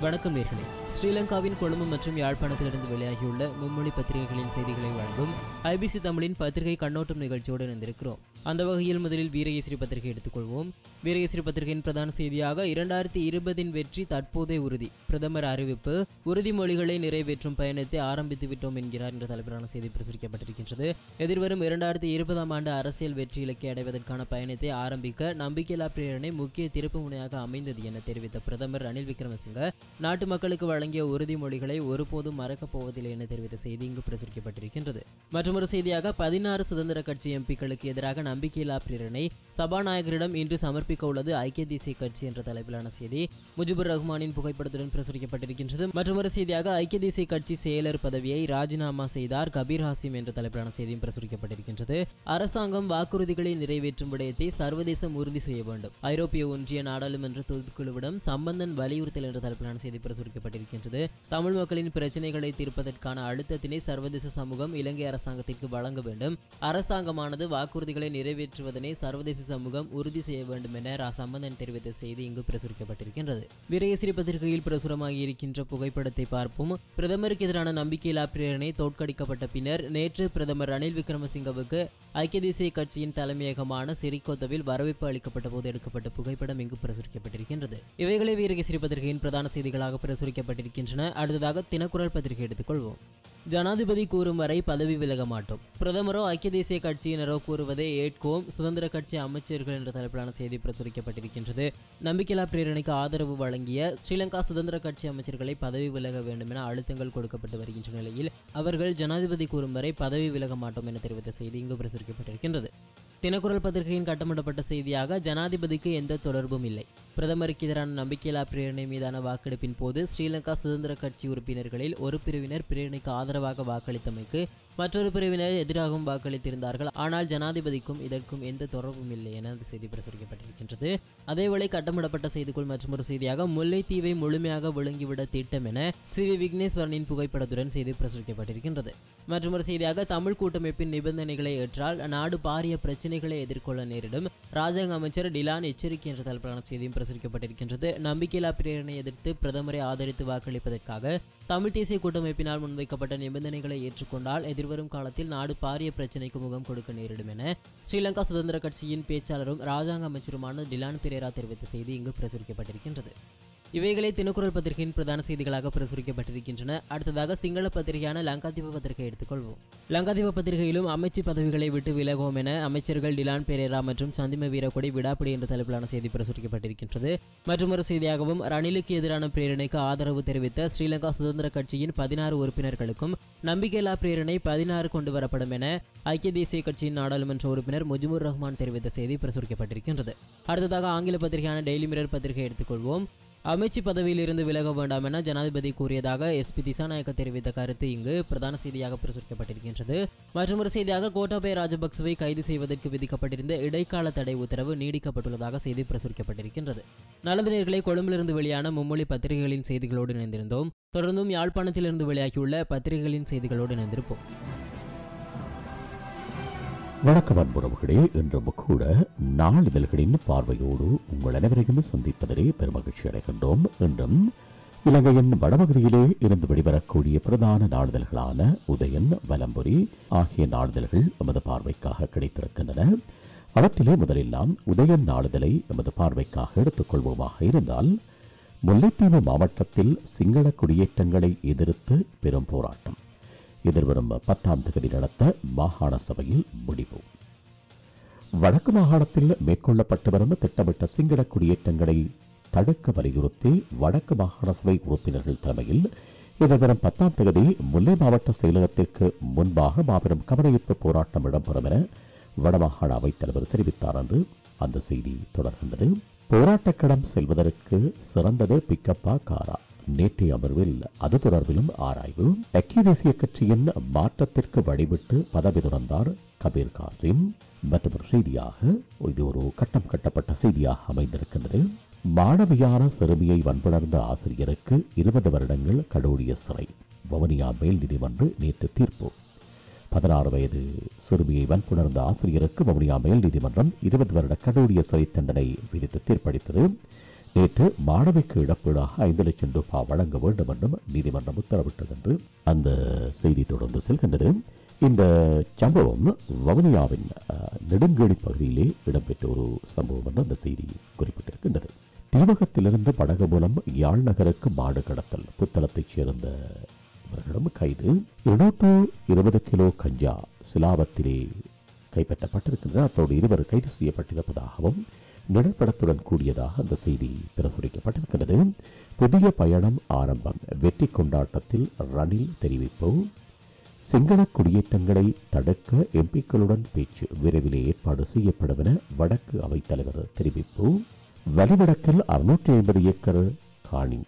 வணக்கம் நேர்களே. ஸ்ரீலங்காவின் கொழும்பு மற்றும் யாழ்ப்பாணத்திலிருந்து வெளியாகியுள்ள மும்மொழி பத்திரிகைகளின் செய்திகளை வழங்கும் ஐபிசி தமிழின் பத்திரிகை கண்ணோட்டம் நிகழ்ச்சியோடு இணைந்திருக்கிறோம். அந்த வகையில் முதலில் வீரகேசரி பத்திரிகை எடுத்துக்கொள்வோம். வீரகேசரி பத்திரிகையின் பிரதான செய்தியாக இரண்டாயிரத்தி இருபதின் வெற்றி தற்போதே உறுதி. பிரதமர் அறிவிப்பு உறுதிமொழிகளை நிறைவேற்றும் பயணத்தை ஆரம்பித்து விட்டோம் என்கிறார் என்ற தலைப்பிலான செய்தி பிரசுரிக்கப்பட்டிருக்கின்றது. எதிர்வரும் இரண்டாயிரத்தி இருபதாம் ஆண்டு அரசியல் வெற்றி இலக்கை அடைவதற்கான பயணத்தை ஆரம்பிக்க நம்பிக்கையில்லா பிரேரணை முக்கிய திருப்பு முனையாக அமைந்தது என தெரிவித்த பிரதமர் ரணில் விக்ரமசிங்க நாட்டு மக்களுக்கு வழங்கிய உறுதிமொழிகளை ஒருபோதும் மறக்கப் போவதில்லை என தெரிவித்த செய்தி இங்கு பிரசுரிக்கப்பட்டிருக்கின்றது. மற்றொரு செய்தியாக பதினாறு சுதந்திர கட்சி எம்பிக்களுக்கு எதிராக நம்பிக்கையில்லா பிரேரணை சபாநாயகரிடம் இன்று சமர்ப்பிக்க உள்ளது ஐக்கிய தேசிய கட்சி என்ற தலைப்பிலான செய்தி. முஜிபுர் ரஹ்மானின் புகைப்படத்துடன் பிரசுரிக்கப்பட்டிருக்கின்றது. மற்றொரு செய்தியாக ஐக்கிய தேசிய கட்சி செயலர் பதவியை ராஜினாமா செய்தார் கபீர் ஹாசிம் என்ற தலைப்பிலான செய்தியும் பிரசுரிக்கப்பட்டிருக்கின்றது. அரசாங்கம் வாக்குறுதிகளை நிறைவேற்றும் விடயத்தை சர்வதேசம் உறுதி செய்ய வேண்டும். ஐரோப்பிய ஒன்றிய நாடாளுமன்ற தொகுதிக்குழுவிடம் சம்பந்தன் வலியுறுத்தல் என்ற தலைப்பிலான செய்தி இருக்கின்றது தமிழ் மக்களின் பிரச்சனைகளை தீர்ப்பதற்கான அழுத்தத்தினை சர்வதேச சமூகம் இலங்கை அரசாங்கத்திற்கு வழங்க வேண்டும். அரசாங்கமானது வாக்குறுதிகளை நிறைவேற்றுவதனை சர்வதேச சமூகம் உறுதி செய்ய வேண்டும் என ரா. சம்பந்தன் தெரிவித்த செய்தி இங்கு பிரசுரிக்கப்பட்டிருக்கின்றது. வீரகேசரி பத்திரிகையில் பிரசுரமாகி இருக்கின்ற புகைப்படத்தை பார்ப்போம். பிரதமருக்கு எதிரான நம்பிக்கையில்லா பிரேரணை தோற்கடிக்கப்பட்ட பின்னர் நேற்று பிரதமர் ரணில் விக்ரமசிங்கவுக்கு ஐக்கிய தேசிய கட்சியின் தலைமையகமான சிறிகோத்தவில் வரவேற்பு அளிக்கப்பட்ட போது எடுக்கப்பட்ட புகைப்படம் இங்கு பிரசுரிக்கப்பட்டிருக்கின்றது. இவைகளை வீரகேசரி பத்திரிகையின் பிரதான செய்திகளாக பிரசுரிக்கப்பட்ட பிரசுரிக்கப்பட்டிருக்கின்றன அடுத்ததாக தினக்குரல் பத்திரிகை எடுத்துக்கொள்வோம். ஜனாதிபதி கூறும் வரை பதவி விலக மாட்டோம். பிரதமரோ ஐக்கிய தேசிய கட்சியினரோ கூறுவதை ஏற்கோம். சுதந்திர கட்சி அமைச்சர்கள் என்ற தலைப்பிலான செய்தி பிரசுரிக்கப்பட்டிருக்கின்றது. நம்பிக்கையில்லா பிரேரணைக்கு ஆதரவு வழங்கிய ஸ்ரீலங்கா சுதந்திர கட்சி அமைச்சர்களை பதவி விலக வேண்டும் என அழுத்தங்கள் கொடுக்கப்பட்டு வருகின்ற நிலையில் அவர்கள் ஜனாதிபதி கூறும் வரை பதவி விலக மாட்டோம் என தெரிவித்த செய்தி இங்கு பிரசுரிக்கப்பட்டிருக்கின்றது. தினக்குரல் பத்திரிகையின் கட்டமிடப்பட்ட செய்தியாக ஜனாதிபதிக்கு எந்த தொடர்பும் இல்லை. பிரதமருக்கு எதிரான நம்பிக்கையில்லா பிரேரணை மீதான வாக்கெடுப்பின் போது ஸ்ரீலங்கா சுதந்திர கட்சி உறுப்பினர்களில் ஒரு பிரிவினர் பிரேரணைக்கு ஆதரவாக வாக்களித்தமைக்கு மற்றொரு பிரிவினர் எதிராகவும் வாக்களித்திருந்தார்கள். ஆனால் ஜனாதிபதிக்கும் இதற்கும் எந்த தொடர்பும் இல்லை என அந்த செய்தி பிரசுரிக்கப்பட்டிருக்கின்றது. அதேவேளை கட்டமிடப்பட்ட செய்திக்குள் மற்றொரு செய்தியாக முல்லைத்தீவை முழுமையாக விழுங்கிவிட திட்டம் என சி வி விக்னேஸ்வரனின் புகைப்படத்துடன் செய்தி பிரசுரிக்கப்பட்டிருக்கின்றது. மற்றொரு செய்தியாக தமிழ் கூட்டமைப்பின் நிபந்தனைகளை ஏற்றால் நாடு பாரிய பிரச்சனை பிரச்சனைகளை எதிர்கொள்ள நேரிடும். ராஜாங்க அமைச்சர் டிலான் எச்சரிக்கை என்ற தலைப்பிலான செய்தியும் பிரசுரிக்கப்பட்டிருக்கின்றது. நம்பிக்கையில்லா பிரேரணை எதிர்த்து பிரதமரை ஆதரித்து வாக்களிப்பதற்காக தமிழ் தேசிய கூட்டமைப்பினால் முன்வைக்கப்பட்ட நிபந்தனைகளை ஏற்றுக்கொண்டால் எதிர்வரும் காலத்தில் நாடு பாரிய பிரச்சினைக்கு முகம் கொடுக்க நேரிடும் என ஸ்ரீலங்கா சுதந்திர கட்சியின் பேச்சாளரும் ராஜாங்க அமைச்சருமான டிலான் பிரேரா தெரிவித்த செய்தி இங்கு பிரசுரிக்கப்பட்டிருக்கின்றது. இவைகளே தினக்குரல் பத்திரிகையின் பிரதான செய்திகளாக பிரசுரிக்கப்பட்டிருக்கின்றன. அடுத்ததாக சிங்கள பத்திரிகையான லங்காதீப பத்திரிகை எடுத்துக்கொள்வோம். லங்காதீப பத்திரிகையிலும் அமைச்சு பதவிகளை விட்டு விலகுவோம் என அமைச்சர்கள் டிலான் பெரேரா மற்றும் சந்திம வீரக்கொடி விடாப்பிடி என்ற தலைப்பிலான செய்தி பிரசுரிக்கப்பட்டிருக்கின்றது. மற்றொரு செய்தியாகவும் ரணிலுக்கு எதிரான பிரேரணைக்கு ஆதரவு தெரிவித்த ஸ்ரீலங்கா சுதந்திர கட்சியின் பதினாறு உறுப்பினர்களுக்கும் நம்பிக்கையில்லா பிரேரணை பதினாறு கொண்டு வரப்படும் என ஐக்கிய தேசிய கட்சியின் நாடாளுமன்ற உறுப்பினர் முஜிபுர் ரஹ்மான் தெரிவித்த செய்தி பிரசுரிக்கப்பட்டிருக்கின்றது. அடுத்ததாக ஆங்கில பத்திரிகையான டெய்லி மிரர் பத்திரிகை எடுத்துக்கொள்வோம். அமைச்சு பதவியில் இருந்து விலக வேண்டாம் என ஜனாதிபதி கூறியதாக எஸ்பி திசாநாயக்க தெரிவித்த கருத்து இங்கு பிரதான செய்தியாக பிரசுரிக்கப்பட்டிருக்கின்றது. மற்றொரு செய்தியாக கோட்டாபய ராஜபக்சவை கைது செய்வதற்கு விதிக்கப்பட்டிருந்த இடைக்கால தடை உத்தரவு நீடிக்கப்பட்டுள்ளதாக செய்தி பிரசுரிக்கப்பட்டிருக்கின்றது. நல்லது நேர்களை கொழும்பிலிருந்து வெளியான மும்மொழி பத்திரிகைகளின் செய்திகளோடு இணைந்திருந்தோம். தொடர்ந்தும் யாழ்ப்பாணத்திலிருந்து வெளியாகியுள்ள பத்திரிகைகளின் செய்திகளோடு இணைந்திருப்போம். வணக்கம் அன்புறவுகளே இன்றும் கூட நாளிதழ்களின் பார்வையோடு உங்கள் அனைவரையும் சந்திப்பதிலே பெருமகிழ்ச்சி அடைகின்றோம். என்றும் இலங்கையின் வடபகுதியிலே இருந்து வெளிவரக்கூடிய பிரதான நாளிதழ்களான உதயன் வலம்புரி ஆகிய நாளிதழ்கள் எமது பார்வைக்காக கிடைத்திருக்கின்றன. அவற்றிலே முதலில் நாம் உதயன் நாளிதழை எமது பார்வைக்காக எடுத்துக்கொள்வோமாக இருந்தால் முல்லைத்தீவு மாவட்டத்தில் சிங்கள குடியேற்றங்களை எதிர்த்து பெரும் போராட்டம். எதிர்வரும் பத்தாம் தேதி நடத்த மாகாண சபையில் முடிவு. வடக்கு மாகாணத்தில் மேற்கொள்ளப்பட்டு வரும் திட்டமிட்ட சிங்கள குடியேற்றங்களை தடுக்க வலியுறுத்தி வடக்கு மாகாண சபை உறுப்பினர்கள் தலைமையில் எதிர்வரும் பத்தாம் தேதி முல்லை மாவட்ட செயலகத்திற்கு முன்பாக மாபெரும் கவனஈர்ப்பு போராட்டம் இடம்பெறும் என வடமாகாண அவைத்தலைவர் தெரிவித்தார் என்று அந்த செய்தி தொடர்கின்றது. போராட்டக்களம் செல்வதற்கு சிறந்தது பிக்கப்பா காரா. நேற்றைய அமர்வில் அது தொடர்பிலும் ஆராய்வு. ஐக்கிய தேசிய கட்சியின் மாற்றத்திற்கு வழிவிட்டு பதவி துறந்தார் கபீர் காசிம். மற்றும் செய்தியாக இது ஒரு கட்டம் கட்டப்பட்ட செய்தியாக அமைந்திருக்கின்றது. மாணவியான சிறுமியை வன்புணர்ந்த ஆசிரியருக்கு இருபது வருடங்கள் கடூழிய சிறை. வவுனியா மேல் நீதிமன்று நேற்று தீர்ப்பு. பதினாறு வயது சிறுமியை வன்புணர்ந்த ஆசிரியருக்கு வவுனியா மேல் நீதிமன்றம் இருபது வருட கடூழிய சிறை தண்டனை விதித்து தீர்ப்பளித்தது. நேற்று மாணவிக்கு இழப்பீடாக ஐந்து லட்சம் ரூபாய் வழங்க வேண்டும் என்றும் நீதிமன்றம் உத்தரவிட்டது என்று அந்த செய்தி தொடர்ந்து செல்கின்றது. இந்த சம்பவம் வவுனியாவின் நெடுங்கேடி நெடுங்கேணி பகுதியிலே இடம்பெற்ற ஒரு சம்பவம் என்று அந்த செய்தி குறிப்பிட்டிருக்கின்றது. தீவகத்திலிருந்து படகு மூலம் யாழ் நகருக்கு மாடு கடத்தல் புத்தளத்தைச் சேர்ந்த இவர்களிடம் கைது. இருநூற்று இருபது கிலோ கஞ்சா சிலாபத்திலே கைப்பற்றப்பட்டிருக்கின்றன. அத்தோடு இருவர் கைது செய்யப்பட்டிருப்பதாகவும் நிழற்படத்துடன் கூடியதாக அந்த செய்தி பிரசுரிக்கப்பட்டிருக்கிறது புதிய பயணம் ஆரம்பம். வெற்றி கொண்டாட்டத்தில் ரணில் தெரிவிப்பு. சிங்கள குடியேற்றங்களை தடுக்க எம்பிக்களுடன் பேச்சு விரைவிலே ஏற்பாடு செய்யப்படும் என வடக்கு அவைத்தலைவர் தெரிவிப்பு. வலிவடக்கில் அறுநூற்றி ஐம்பது ஏக்கர் காணி.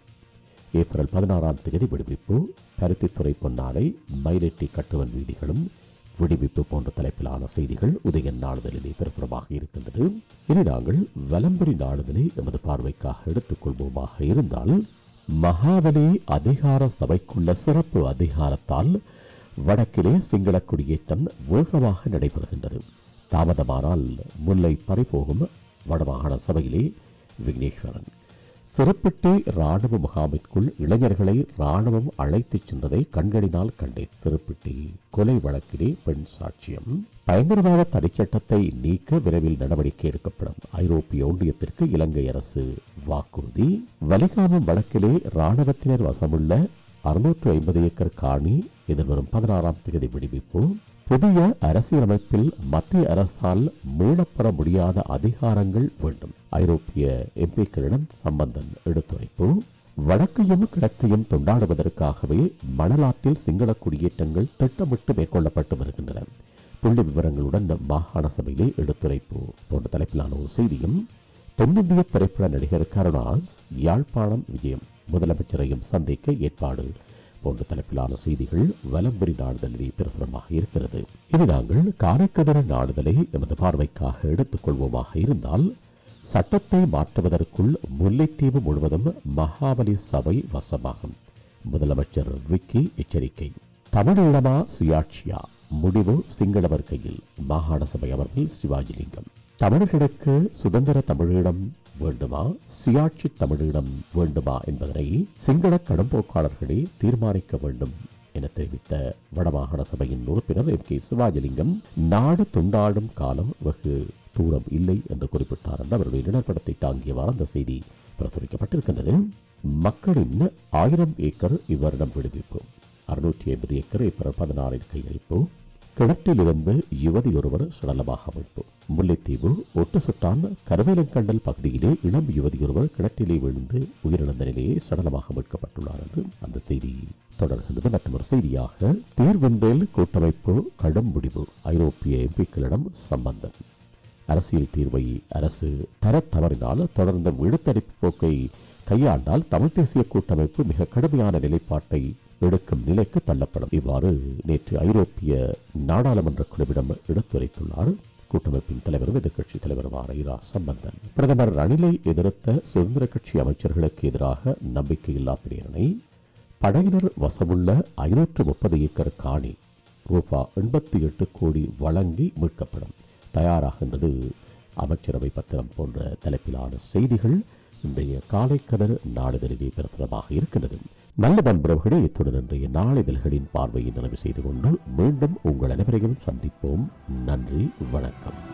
ஏப்ரல் பதினாறாம் தேதி விடுவிப்பு. பருத்தித்துறை பொன்னாலை மயிலெட்டி கட்டுவன் வீதிகளும் விடுவிப்பு போன்ற தலைப்பிலான செய்திகள் உதயன் நாளிதழிலே பிரசுரமாக இருக்கின்றது. இனி நாங்கள் வலம்பரி நாளிதழை எமது பார்வைக்காக எடுத்துக்கொள்வோமாக இருந்தால் மகாபலி அதிகார சபைக்குள்ள சிறப்பு அதிகாரத்தால் வடக்கிலே சிங்கள குடியேற்றம் வேகமாக நடைபெறுகின்றது. தாமதமானால் முல்லை பறிபோகும் வடமாகாண சபையிலே விக்னேஸ்வரன். சிறுப்பிட்டி ராணுவ முகாமிற்குள் இளைஞர்களை ராணுவம் அழைத்துச் சென்றதை கண்களினால் கண்டேன். சிறுப்பிட்டி கொலை வழக்கிலே பெண் சாட்சியம். பயங்கரவாத தடைச்சட்டத்தை நீக்க விரைவில் நடவடிக்கை எடுக்கப்படும். ஐரோப்பிய ஒன்றியத்திற்கு இலங்கை அரசு வாக்குறுதி. வலிகாமம் வழக்கிலே ராணுவத்தினர் வசமுள்ள அறுநூற்று ஐம்பது ஏக்கர் காணி. எதிர்வரும் பதினாறாம் தேதி விடுவிப்பு புதிய அரசியலமைப்பில் மத்திய அரசால் மீளப்பெற முடியாத அதிகாரங்கள் வேண்டும். ஐரோப்பிய எம்பிக்களிடம் சம்பந்தன் எடுத்துரைப்பு வடக்கையும் கிழக்கையும் தொண்டாடுவதற்காகவே மணலாற்றில் சிங்கள குடியேற்றங்கள் திட்டமிட்டு மேற்கொள்ளப்பட்டு வருகின்றன. புள்ளி விவரங்களுடன் மாகாண சபையிலே எடுத்துரைப்பு போன்ற தலைப்பிலான ஒரு செய்தியும் தென்னிந்திய திரைப்பட நடிகர் கருணாஸ் யாழ்ப்பாணம் விஜயம் முதலமைச்சரையும் சந்திக்க ஏற்பாடு போன்ற தலைப்பிலான செய்திகள் வலம்புரி நாடுதலிலே பிரசுரமாக இருக்கிறது. இனி நாங்கள் காரைக்கதிர நாடுதலை எமது பார்வைக்காக எடுத்துக்கொள்வோமாக இருந்தால் சட்டத்தை மாற்றுவதற்குள் முல்லைத்தீவு முழுவதும் மகாபலி சபை வசமாகும். முதலமைச்சர் விக்கி எச்சரிக்கை. தமிழீழமா சுயாட்சியா? முடிவு சிங்களவர் கையில் மாகாண சபை அமர்வில் சிவாஜிலிங்கம். தமிழர்களுக்கு சுதந்திர தமிழீழம் வேண்டுமா? சுயாட்சி தமிழீழம் வேண்டுமா என்பதனை சிங்கள கடும்போக்காளர்களே தீர்மானிக்க வேண்டும் என தெரிவித்த வடமாகாண சபையின் உறுப்பினர் எம் கே சிவாஜிலிங்கம் நாடு துண்டாடும் காலம் வெகு தூரம் இல்லை என்று குறிப்பிட்டார் என்று அவருடைய நிலப்படத்தை தாங்கியவாறு அந்த செய்தி பிரசுரிக்கப்பட்டிருக்கின்றது. மக்களின் ஆயிரம் ஏக்கர் இவ்வருடம் விடுவிப்பு. அறுநூற்றி ஐம்பது ஏக்கர் ஏப்ரல் பதினாறில் கையளிப்பு. கிணற்றிலிருந்து யுவதி ஒருவர் சடலமாக அமைப்பு முல்லைத்தீவு ஒட்டு சுட்டான் கருவேலங்கண்டல் பகுதியிலே இளம் யுவதியொருவர் கிணற்றிலே விழுந்து உயிரிழந்த நிலையே சடலமாக மீட்கப்பட்டுள்ளார் என்று அந்த செய்தி தொடர்கின்றது. மற்றொரு செய்தியாக தீர்வென்றேல் கூட்டமைப்பு கடும் முடிவு. ஐரோப்பிய எம்பிக்களிடம் சம்பந்தம். அரசியல் தீர்வை அரசு தர தவறினால் தொடர்ந்த விழுத்தடிப்பு போக்கை கையாண்டால் தமிழ் தேசிய கூட்டமைப்பு மிக கடுமையான நிலைப்பாட்டை எடுக்கும் நிலைக்கு தள்ளப்படும். இவ்வாறு நேற்று ஐரோப்பிய நாடாளுமன்ற குழுவிடம் எடுத்துரைத்துள்ளார் கூட்டமைப்பின் தலைவரும் எதிர்க்கட்சி தலைவருமான இரா சம்பந்தன். பிரதமர் ரணிலை எதிர்த்த சுதந்திர கட்சி அமைச்சர்களுக்கு எதிராக நம்பிக்கையில்லா பிரேரணை. படையினர் வசமுள்ள ஐநூற்று முப்பது ஏக்கர் காணி ரூபா எண்பத்தி எட்டு கோடி வழங்கி மீட்கப்படும். தயாராகின்றது அமைச்சரவை பத்திரம் போன்ற தலைப்பிலான செய்திகள் இன்றைய காலைக்கதர் நாளிதழிலே பிரசுரமாக இருக்கின்றது. நல்ல நண்பர்களே இத்துடன் இன்றைய நாளிதழ்களின் பார்வையை நிறைவு செய்து கொண்டு மீண்டும் உங்கள் அனைவரையும் சந்திப்போம். நன்றி வணக்கம்.